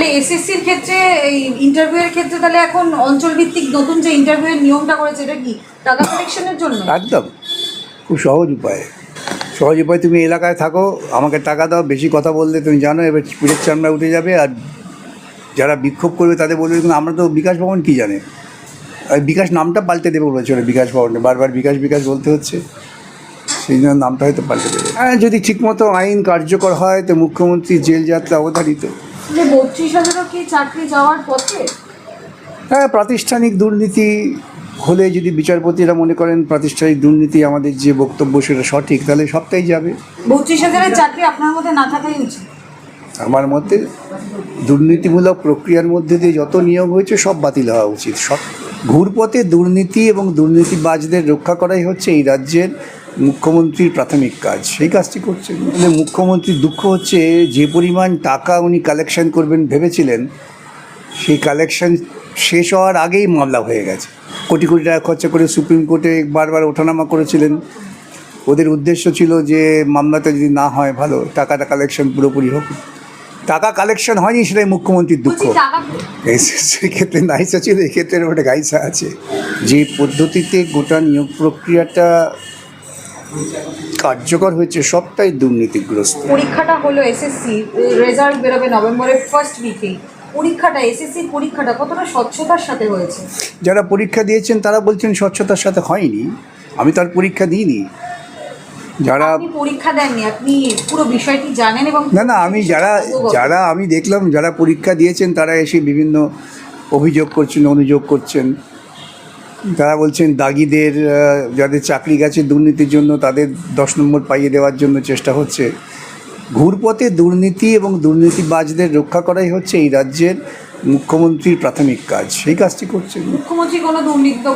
তাহলে এসএসসির ক্ষেত্রে, এই ইন্টারভিউ এর ক্ষেত্রে তাহলে এখন অঞ্চল ভিত্তিক নতুন যে ইন্টারভিউ এর নিয়মটা করেছে, এটা কি টাকা কালেকশনের জন্য? একদম। খুব সহজ উপায়। সহজ উপায়, তুমি এলাকায় থাকো, আমাকে টাকা দাও, বেশি কথা বললে তুমি জানো, এবার পিঠের চামড়া উঠে যাবে, আর যারা বিক্ষোভ করবে তাদের বলবে, কিন্তু আমরা তো বিকাশ ভবন কী জানে? বিকাশ নামটা পাল্টে দেবে বলেছিল বিকাশ ভবনে, বারবার বিকাশ বিকাশ বলতে হচ্ছে। সেই জন্য নামটা হয়তো পাল্টে দেবে। হ্যাঁ যদি ঠিকমতো আইন কার্যকর হয়, তো মুখ্যমন্ত্রী জেল যাত্রা অবধারিত। যে বত্রিশ হাজারও কি চাকরি যাওয়ার পথে? হ্যাঁ প্রাতিষ্ঠানিক দুর্নীতি হলে যদি বিচারপতিরা মনে করেন প্রাতিষ্ঠানিক দুর্নীতি আমাদের যে বক্তব্য সেটা সঠিক তাহলে সবটাই যাবে। বত্রিশ হাজারের চাকরি আপনার মধ্যে না থাকাই উচিত? আমার মতে দুর্নীতিমূলক প্রক্রিয়ার মধ্যে দিয়ে যত নিয়োগ হয়েছে সব বাতিল হওয়া উচিত। সব ঘুরপথে দুর্নীতি এবং দুর্নীতিবাজদের রক্ষা করাই হচ্ছে এই রাজ্যের মুখ্যমন্ত্রীর প্রাথমিক কাজ সেই কাজটি করছেন মানে মুখ্যমন্ত্রীর দুঃখ হচ্ছে যে পরিমাণ টাকা উনি কালেকশন করবেন ভেবেছিলেন সেই কালেকশন শেষ হওয়ার আগেই মামলা হয়ে গেছে। কোটি কোটি টাকা খরচা করে সুপ্রিম কোর্টে বারবার ওঠানামা করেছিলেন। ওদের উদ্দেশ্য ছিল যে মামলাটা যদি না হয় ভালো টাকাটা কালেকশন পুরোপুরি হোক। টাকা কালেকশন হয়নি সেটাই মুখ্যমন্ত্রীর দুঃখ। সেক্ষেত্রে নাইসা ছিল এক্ষেত্রে ওটা গাইসা আছে। যে পদ্ধতিতে গোটা নিয়োগ প্রক্রিয়াটা কার্যকর হয়েছে সবটাই দুর্নীতিগ্রস্ত। পরীক্ষাটা হলো এসএসসি রেজাল্ট বেরোবে নভেম্বরের ফার্স্ট উইকেই পরীক্ষাটা এসএসসির পরীক্ষাটা কতটা স্বচ্ছতার সাথে হয়েছে? যারা পরীক্ষা দিয়েছেন তারা বলছেন স্বচ্ছতার সাথে হয়নি। আমি তার পরীক্ষা দিইনি। যারা পরীক্ষা দেননি আপনি পুরো বিষয়টি জানেন এবং না না আমি যারা যারা আমি দেখলাম যারা পরীক্ষা দিয়েছেন তারা এসে বিভিন্ন অভিযোগ করছেন অনুযোগ করছেন। তারা বলছেন দাগিদের যাদের চাকরি গেছে দুর্নীতির জন্য তাদের দশ নম্বর পাইয়ে দেওয়ার জন্য চেষ্টা হচ্ছে। ঘুরপথে দুর্নীতি এবং দুর্নীতিবাজদের রক্ষা করাই হচ্ছে এই রাজ্যের মুখ্যমন্ত্রীর প্রাথমিক কাজ। সেই কাজটি করছেন। মুখ্যমন্ত্রী কোনো দুর্নীতি তো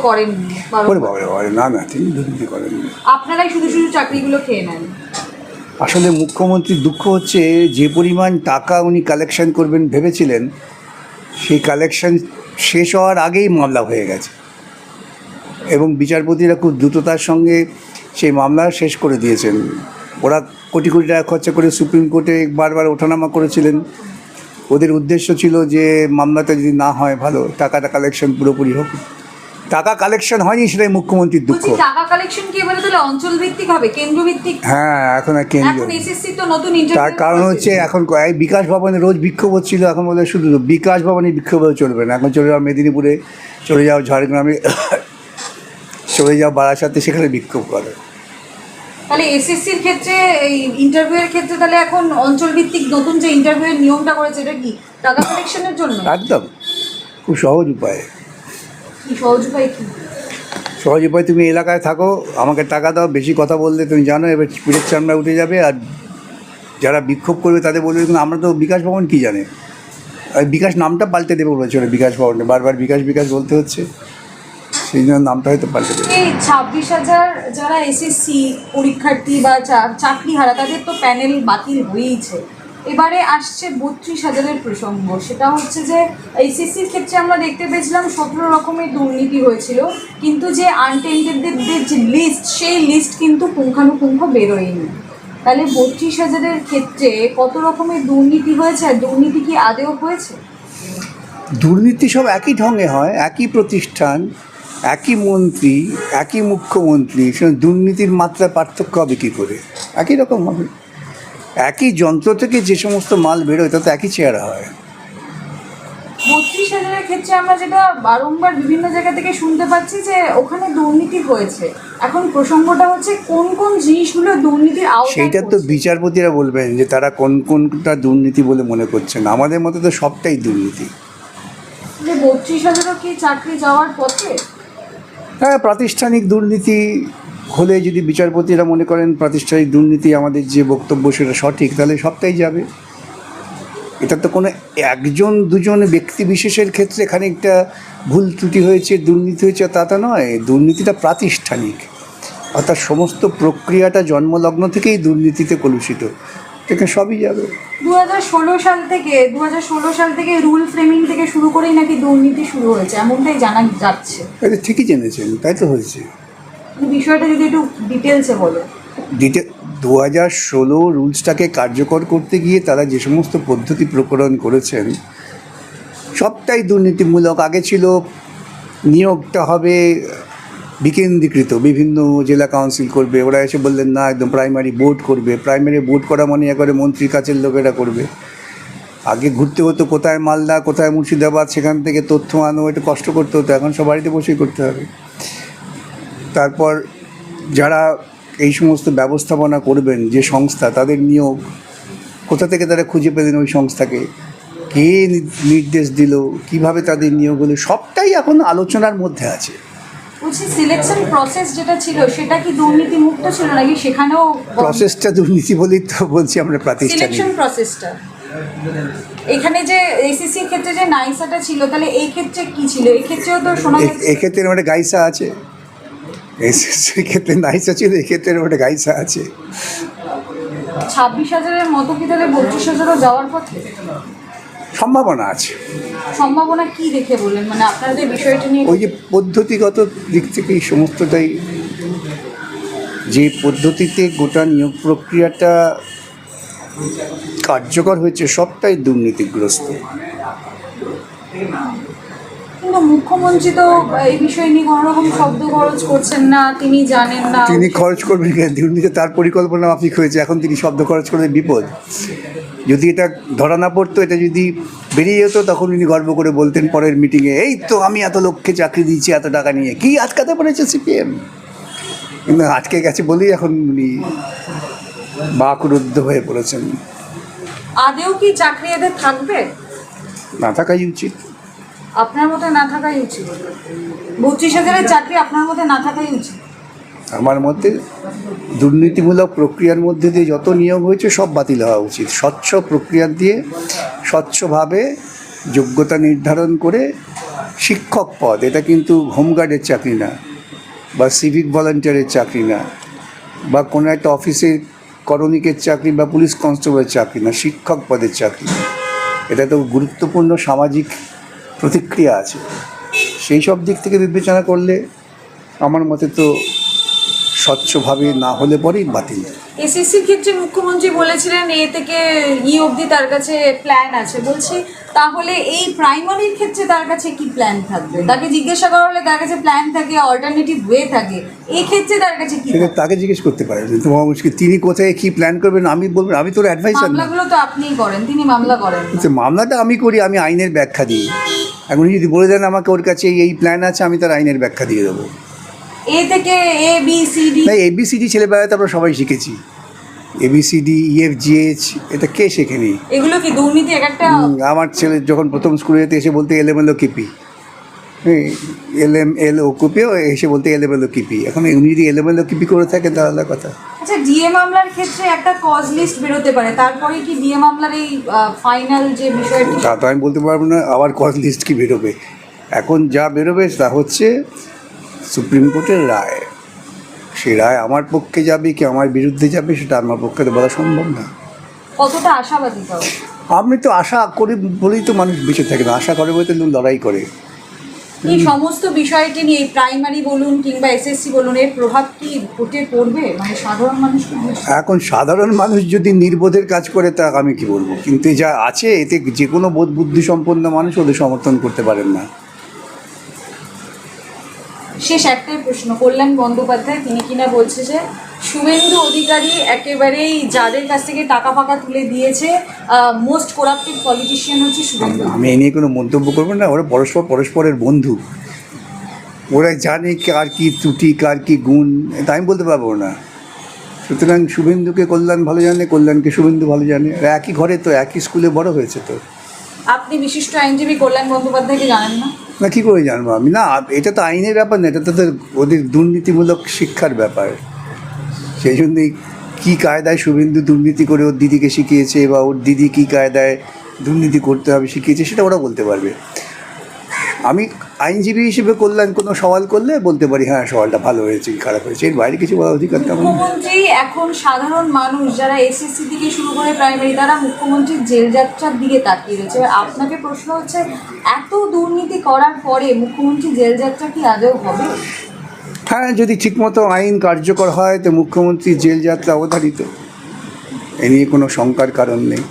না না তিনি দুর্নীতি করেননি। আপনারাই শুধু শুধু চাকরিগুলো খেয়ে নেন। আসলে মুখ্যমন্ত্রীর দুঃখ হচ্ছে যে পরিমাণ টাকা উনি কালেকশন করবেন ভেবেছিলেন সেই কালেকশন শেষ হওয়ার আগেই মামলা হয়ে গেছে। এবং বিচারপতিরা খুব দ্রুততার সঙ্গে সেই মামলা শেষ করে দিয়েছেন। ওরা কোটি কোটি টাকা খরচা করে সুপ্রিম কোর্টে বারবার ওঠানামা করেছিলেন। ওদের উদ্দেশ্য ছিল যে মামলাটা যদি না হয় ভালো টাকাটা কালেকশন পুরোপুরি হোক। টাকা কালেকশন হয়নি সেটাই মুখ্যমন্ত্রীর দুঃখ। বলছি টাকা কালেকশন কি এবারে তাহলে অঞ্চল ভিত্তিক হবে কেন্দ্র ভিত্তিক হ্যাঁ এখন আর কেন্দ্রীয়। এখন এসএসসি তো নতুন তার কারণ হচ্ছে এখন এই বিকাশ ভবনে রোজ বিক্ষোভ হচ্ছিল এখন বলে শুধু বিকাশ ভবনে বিক্ষোভ চলবে না। এখন চলে যাও মেদিনীপুরে চলে যাও ঝাড়গ্রামে চলে যাও বারাসাতে সেখানে বিক্ষোভ করে। তাহলে এসএসসির ক্ষেত্রে এই ইন্টারভিউ এর ক্ষেত্রে তাহলে এখন অঞ্চল ভিত্তিক নতুন যে ইন্টারভিউ এর নিয়মটা করেছে এটা কি টাকা কালেকশনের জন্য? একদম। খুব সহজ উপায়। কি সহজ উপায় কি? সহজ উপায় তুমি এলাকায় থাকো আমাকে টাকা দাও বেশি কথা বললে তুমি জানো এবার পিঠের চামড়া উঠে যাবে আর যারা বিক্ষোভ করবে তাদের বলবে কিন্তু আমরা তো বিকাশ ভবন কী জানে? বিকাশ নামটা পাল্টে দেবে বলেছিল বিকাশ ভবনে বারবার বিকাশ বিকাশ বলতে হচ্ছে। সেই জন্য নামটা হয়তো পাল্টে এই ছাব্বিশ হাজার যারা এসএসসি পরীক্ষার্থী বা চাকরি হারা তাদের তো প্যানেল বাতিল হয়েইছে। এবারে আসছে বত্রিশ হাজারের প্রসঙ্গ। সেটা হচ্ছে যে এসএসসির ক্ষেত্রে আমরা দেখতে পেয়েছিলাম সতেরো রকমের দুর্নীতি হয়েছিল কিন্তু যে আনটেন্ডেডদের যে লিস্ট সেই লিস্ট কিন্তু পুঙ্খানুপুঙ্খ বেরোয়নি তাহলে বত্রিশ হাজারের ক্ষেত্রে কত রকমের দুর্নীতি হয়েছে আর দুর্নীতি কি আদেও হয়েছে? দুর্নীতি সব একই ঢঙে হয় একই প্রতিষ্ঠান একই মন্ত্রী একই মুখ্যমন্ত্রী সেখানে দুর্নীতির মাত্রা পার্থক্য হবে কী করে? একই রকম হবে। একই যন্ত্র থেকে যে সমস্ত মাল বেরোয় তাতে একই চেহারা হয়। বত্রিশ হাজারের ক্ষেত্রে আমরা যেটা বারংবার বিভিন্ন জায়গা থেকে শুনতে পাচ্ছি যে ওখানে দুর্নীতি হয়েছে। এখন প্রসঙ্গটা হচ্ছে কোন কোন জিনিসগুলো দুর্নীতির আওতায় সেইটা তো বিচারপতিরা বলবেন যে তারা কোন কোনটা দুর্নীতি বলে মনে করছেন। আমাদের মতে তো সবটাই দুর্নীতি। যে বত্রিশ হাজারও কি চাকরি যাওয়ার পথে? হ্যাঁ প্রাতিষ্ঠানিক দুর্নীতি হলে যদি বিচারপতিরা মনে করেন প্রাতিষ্ঠানিক দুর্নীতি আমাদের যে বক্তব্য সেটা সঠিক, তাহলে সবটাই যাবে। এটা তো কোনো একজন, দুজন ব্যক্তি বিশেষের ক্ষেত্রে খানিকটা ভুল ত্রুটি হয়েছে, দুর্নীতি হয়েছে তা তো নয়। দুর্নীতিটা প্রাতিষ্ঠানিক। অর্থাৎ সমস্ত প্রক্রিয়াটা জন্মলগ্ন থেকেই দুর্নীতিতে কলুষিত। এখানে সবই যাবে। দু হাজার ষোলো সাল থেকে দু হাজার ষোলো সাল থেকে রুল ফ্রেমিং থেকে শুরু করেই নাকি দুর্নীতি শুরু হয়েছে এমনটাই জানা যাচ্ছে। এটা ঠিকই জেনেছেন তাই তো হয়েছে। বিষয়টা যদি একটু ডিটেলসে বলো ডিটে দু হাজার ষোলো রুলসটাকে কার্যকর করতে গিয়ে তারা যে সমস্ত পদ্ধতি প্রকরণ করেছেন সবটাই দুর্নীতিমূলক। আগে ছিল নিয়োগটা হবে বিকেন্দ্রীকৃত, বিভিন্ন জেলা কাউন্সিল করবে, ওরা এসে বললেন, না, একদম প্রাইমারি বোর্ড করবে। প্রাইমারি বোর্ড করা মানে একবারে মন্ত্রীর কাছের লোকেরা করবে। আগে ঘুরতে হতো কোথায় মালদা, কোথায় মুর্শিদাবাদ, সেখান থেকে তথ্য আনো, একটু কষ্ট করতে হতো, এখন সব বাড়িতে বসেই করতে হবে। তারপর যারা এই সমস্ত ব্যবস্থাপনা করবেন, যে সংস্থা, তাদের নিয়োগ, কোথা থেকে তারা খুঁজে পেলেন ওই সংস্থাকে? কে নির্দেশ দিল? কীভাবে তাদের নিয়োগ হলো? সবটাই এখন আলোচনার মধ্যে আছে। বলছি সিলেকশন প্রসেস যেটা ছিল সেটা কি দুর্নীতি মুক্ত ছিল নাকি সেখানেও প্রসেসটা দুর্নীতি বলেই তো বলছি আমরা প্রাতিষ্ঠানিক। সিলেকশন প্রসেসটা এখানে যে এসএসসির ক্ষেত্রে যে নাইসাটা ছিল তাহলে এই ক্ষেত্রে কি ছিল? এই ক্ষেত্রেও তো শোনা যাচ্ছে এক্ষেত্রে একটা গাইসা আছে। এসএসসির ক্ষেত্রে নাইসা ছিল এক্ষেত্রে একটা গাইসা আছে। ছাব্বিশ হাজারের মতো কি তাহলে বত্রিশ হাজারও যাওয়ার পথে? সম্ভাবনা আছে। সম্ভাবনা কি দেখে বললেন? মানে আপনারা যে বিষয়টা নিয়ে ওই যে পদ্ধতিগত দিক থেকে এই সমস্তটাই যে পদ্ধতিতে গোটা নিয়োগ প্রক্রিয়াটা কার্যকর হয়েছে সবটাই দুর্নীতিগ্রস্ত। কিন্তু মুখ্যমন্ত্রী তো এই বিষয় নিয়ে কোনো রকম শব্দ খরচ করছেন না তিনি জানেন না। তিনি খরচ করবেন দুর্নীতি তার পরিকল্পনা মাফিক হয়েছে এখন তিনি শব্দ খরচ করলে বিপদ। যদি এটা ধরা না পড়তো এটা যদি বেরিয়ে যেত তখন উনি গর্ব করে বলতেন পরের মিটিংয়ে এই তো আমি এত লক্ষ্যে চাকরি দিয়েছি এত টাকা নিয়ে। কি আটকাতে পেরেছে সিপিএম কিন্তু আটকে গেছে বলেই এখন উনি বাকরুদ্ধ হয়ে পড়েছেন। আদেও কি চাকরি এদের থাকবে? না থাকাই উচিত। আপনার মতে না থাকাই উচিত? বত্রিশ হাজারের চাকরি আপনার মতে না থাকাই উচিত? আমার মতে দুর্নীতিমূলক প্রক্রিয়ার মধ্যে দিয়ে যত নিয়োগ হয়েছে সব বাতিল হওয়া উচিত। স্বচ্ছ প্রক্রিয়া দিয়ে স্বচ্ছভাবে যোগ্যতা নির্ধারণ করে শিক্ষক পদ, এটা কিন্তু হোমগার্ডের চাকরি না বা সিভিক ভলান্টিয়ারের চাকরি না বা কোনো একটা অফিসের করণিকের চাকরি বা পুলিশ কনস্টেবলের চাকরি না, শিক্ষক পদের চাকরি। এটা তো গুরুত্বপূর্ণ সামাজিক প্রতিক্রিয়া আছে। সেই সব দিক থেকে বিবেচনা করলে আমার মতে তো স্বচ্ছভাবে না হলে পরেই বাতিল। এসএসসির ক্ষেত্রে মুখ্যমন্ত্রী বলেছিলেন এ থেকে ই অবধি তার কাছে প্ল্যান আছে। বলছি তাহলে এই প্রাইমারির ক্ষেত্রে তার কাছে কি প্ল্যান থাকবে? তাকে জিজ্ঞাসা করা হলে তার কাছে প্ল্যান থাকে অল্টারনেটিভ ওয়ে থাকে। এই ক্ষেত্রে তার কাছে কি সেটা তাকে জিজ্ঞেস করতে পারেন তোমার মুশকিল তিনি কোথায় কী প্ল্যান করবেন আমি বলব আমি তোর অ্যাডভাইসার না। মামলাগুলো তো আপনিই করেন তিনি মামলা করেন না। মামলাটা আমি করি আমি আইনের ব্যাখ্যা দিই। এখন যদি বলে দেন আমাকে ওর কাছে এই প্ল্যান আছে আমি তার আইনের ব্যাখ্যা দিয়ে দেবো। এ থেকে এ বি সি ডি না এবিসিডি আমরা সবাই শিখেছি। এবিসিডি ইএফ জিএইচ এটা কে শেখেনি? এগুলো কি দুর্নীতি এক একটা? হুম, আমার ছেলে যখন প্রথম স্কুলে যেতে এসে বলতে L M L কিপি। L M L ও কিপি ও এসে বলতে এল এম এল কিপি। এখন উনি যদি এল এম এল কিপি করে থাকেন তাহলে কথা। আচ্ছা ডিএ মামলার ক্ষেত্রে একটা কজ লিস্ট বেরোতে পারে। তারপরে কি ডিএ মামলার এই ফাইনাল যে বিষয়টি? তা তো আমি বলতে পারব না আবার কজ লিস্ট কি বেরোবে। এখন যা বেরোবে তা হচ্ছে সুপ্রিম কোর্টের রায়। সে রায় আমার পক্ষে যাবে কি আমার বিরুদ্ধে যাবে সেটা আমার পক্ষে তো বলা সম্ভব না। কতটা আশাবাদী তো আশা করি বলেই তো মানুষ বেঁচে থাকে না। আশা করে বলে তো লড়াই করে। এই সমস্ত বিষয়টি নিয়ে প্রাইমারি বলুন কিংবা এসএসসি বলুন এর প্রভাব কি ভোটে পড়বে? মানে সাধারণ মানুষ এখন সাধারণ মানুষ যদি নির্বোধের কাজ করে তা আমি কি বলব? কিন্তু যা আছে এতে যে কোনো বোধ বুদ্ধি সম্পন্ন মানুষ ওদের সমর্থন করতে পারেন না। শেষ একটাই প্রশ্ন কল্যাণ বন্দ্যোপাধ্যায় তিনি কিনা বলছে যে শুভেন্দু অধিকারী একেবারেই যাদের কাছ থেকে টাকা ফাঁকা তুলে দিয়েছে মোস্ট করাপ্টেড পলিটিশিয়ান হচ্ছে শুভেন্দু। আমি এ নিয়ে কোনো মন্তব্য করব না ওরা পরস্পর পরস্পরের বন্ধু। ওরা জানে কার কি ত্রুটি কার কি গুণ এটা আমি বলতে পারব না। সুতরাং শুভেন্দুকে কল্যাণ ভালো জানে কল্যাণকে শুভেন্দু ভালো জানে। একই ঘরে তো একই স্কুলে বড় হয়েছে তো। আপনি বিশিষ্ট আইনজীবী কল্যাণ বন্দ্যোপাধ্যায়কে জানেন না? না, কী করে জানব আমি? না এটা তো আইনের ব্যাপার না, এটা তো ওদের দুর্নীতিমূলক শিক্ষার ব্যাপার। সেই জন্যই কী কায়দায় শুভেন্দু দুর্নীতি করে ওর দিদিকে শিখিয়েছে বা ওর দিদি কী কায়দায় দুর্নীতি করতে হবে শিখিয়েছে, সেটা ওরা বলতে পারবে। আমি আইনজীবী হিসেবে কল্যাণ কোনো সওয়াল করলে বলতে পারি হ্যাঁ সওয়ালটা ভালো হয়েছে কি খারাপ হয়েছে এর বাইরে কিছু বলার অধিকার তেমন মুখ্যমন্ত্রী এখন সাধারণ মানুষ যারা এসএসসি থেকে শুরু করে প্রাইমারি তারা মুখ্যমন্ত্রীর জেল যাত্রার দিকে তাকিয়ে রয়েছে। আপনাকে প্রশ্ন হচ্ছে এত দুর্নীতি করার পরে মুখ্যমন্ত্রী জেল যাত্রা কি আদৌ হবে? হ্যাঁ যদি ঠিকমতো আইন কার্যকর হয় তো মুখ্যমন্ত্রী জেল যাত্রা অবধারিত। এ নিয়ে কোনো শঙ্কার কারণ নেই।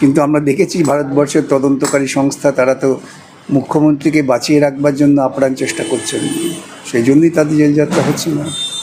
কিন্তু আমরা দেখেছি ভারতবর্ষের তদন্তকারী সংস্থা তারা তো মুখ্যমন্ত্রীকে বাঁচিয়ে রাখবার জন্য আপ্রাণ চেষ্টা করছেন। সেই জন্যই তাদের জেলযাত্রা হচ্ছে না।